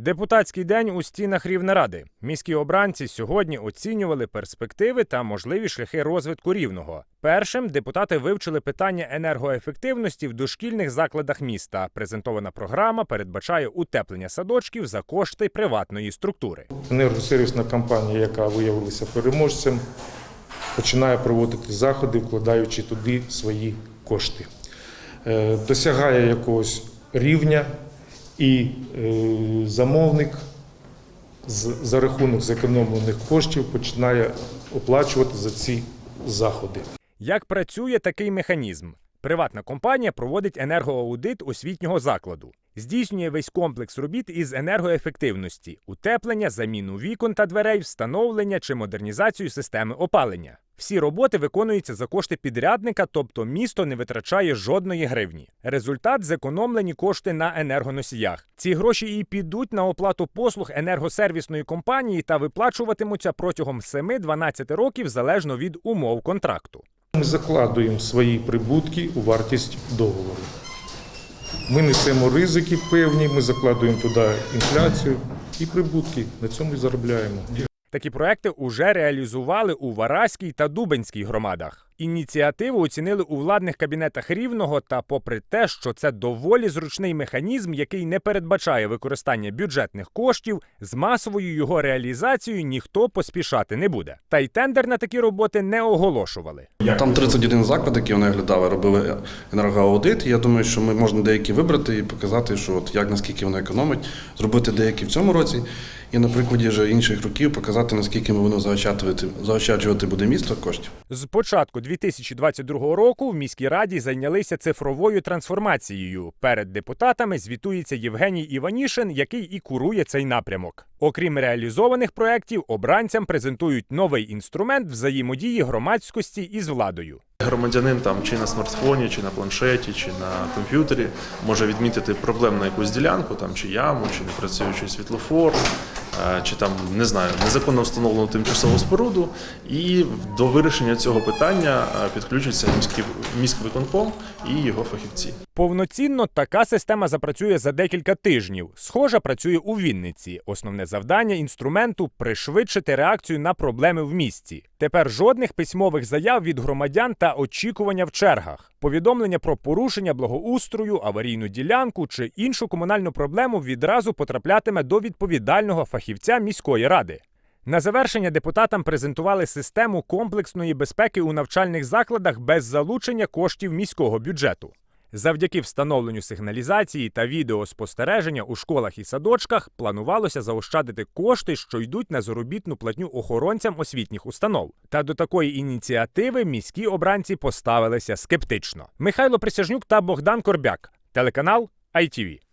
Депутатський день у стінах Рівнеради. Міські обранці сьогодні оцінювали перспективи та можливі шляхи розвитку рівного. Першим депутати вивчили питання енергоефективності в дошкільних закладах міста. Презентована програма передбачає утеплення садочків за кошти приватної структури. Енергосервісна компанія, яка виявилася переможцем, починає проводити заходи, вкладаючи туди свої кошти. Е, Досягає якогось рівня, і е, замовник з- за рахунок зекономлених коштів починає оплачувати за ці заходи. Як працює такий механізм? Приватна компанія проводить енергоаудит освітнього закладу, здійснює весь комплекс робіт із енергоефективності, утеплення, заміну вікон та дверей, встановлення чи модернізацію системи опалення. Всі роботи виконуються за кошти підрядника, тобто місто не витрачає жодної гривні. Результат зекономлені кошти на енергоносіях. Ці гроші і підуть на оплату послуг енергосервісної компанії та виплачуватимуться протягом 7-12 років залежно від умов контракту. Ми закладуємо свої прибутки у вартість договору. Ми несемо ризики певні, ми закладуємо туди інфляцію і прибутки. На цьому і заробляємо. Такі проекти уже реалізували у Вараській та Дубенській громадах. Ініціативу оцінили у владних кабінетах рівного. Та, попри те, що це доволі зручний механізм, який не передбачає використання бюджетних коштів, з масовою його реалізацією ніхто поспішати не буде. Та й тендер на такі роботи не оголошували. Там 31 заклад, які вони оглядали, робили енергоаудит. Я думаю, що ми можна деякі вибрати і показати, що от як наскільки вони економить, зробити деякі в цьому році, і на прикладі вже інших років показати, наскільки ми воно заощаджувати, заощаджувати буде місто коштів. З початку 2022 року в міській раді зайнялися цифровою трансформацією. Перед депутатами звітується Євгеній Іванішин, який і курує цей напрямок. Окрім реалізованих проєктів, обранцям презентують новий інструмент взаємодії громадськості із владою. Громадянин там чи на смартфоні, чи на планшеті, чи на комп'ютері може відмітити проблемну якусь ділянку, там чи яму, чи непрацюючий світлофор, чи там не знаю, незаконно встановлену тимчасову споруду. І до вирішення цього питання підключиться міський міськвиконком і його фахівці. Повноцінно така система запрацює за декілька тижнів. Схожа працює у Вінниці. Основне завдання інструменту пришвидшити реакцію на проблеми в місті. Тепер жодних письмових заяв від громадян та очікування в чергах. Повідомлення про порушення благоустрою, аварійну ділянку чи іншу комунальну проблему відразу потраплятиме до відповідального фахівця міської ради. На завершення депутатам презентували систему комплексної безпеки у навчальних закладах без залучення коштів міського бюджету. Завдяки встановленню сигналізації та відеоспостереження у школах і садочках планувалося заощадити кошти, що йдуть на заробітну платню охоронцям освітніх установ. Та до такої ініціативи міські обранці поставилися скептично. Михайло Присяжнюк та Богдан Корбяк, телеканал ITV.